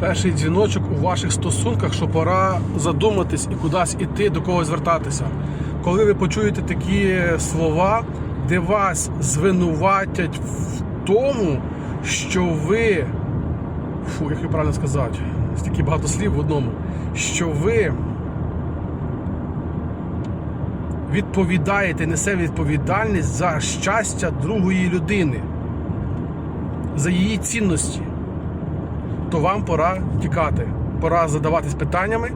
перший дзвіночок у ваших стосунках, що пора задуматись і кудись іти, до когось звертатися. Коли ви почуєте такі слова, де вас звинуватять в тому, що ви, фу, як я правильно сказати, стільки багато слів в одному, що ви відповідаєте, несе відповідальність за щастя другої людини, за її цінності, то вам пора тікати. Пора задаватись питаннями,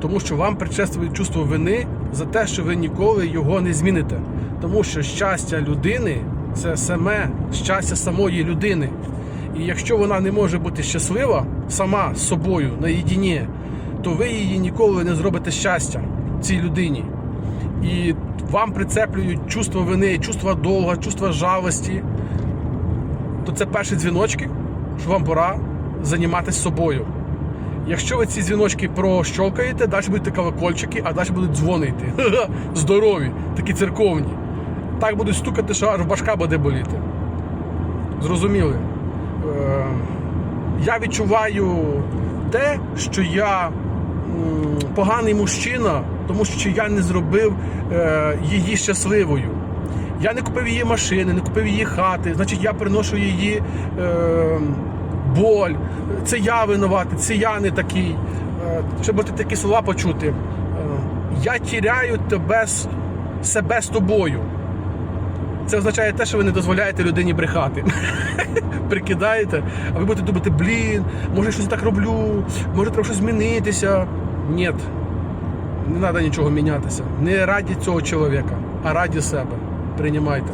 тому що вам предшествує чувство вини за те, що ви ніколи його не зміните. Тому що щастя людини це саме щастя самої людини. І якщо вона не може бути щаслива сама з собою наєдині, то ви її ніколи не зробите щастя цій людині. І вам прицеплюють чувство вини, чувство довга, чувство жалості, то це перші дзвіночки, що вам пора займатися собою. Якщо ви ці дзвіночки прощолкаєте, далі будуть колокольчики, а далі будуть дзвони йти. Здорові, такі церковні. Так будуть стукати, що аж башка буде боліти. Зрозуміли? Е, я відчуваю те, що я поганий мужчина, тому що я не зробив е, її щасливою. Я не купив її машини, не купив її хати, значить я приношу її е, боль. Це я винуватий, це я не такий. Е, щоб ти такі слова почути. Е, я тіряю тебе себе з тобою. Це означає те, що ви не дозволяєте людині брехати. Прикидаєте, а ви будете думати, блін, може щось так роблю, може треба щось змінитися. Ні, не треба нічого мінятися. Не раді цього чоловіка, а раді себе. Приймайте.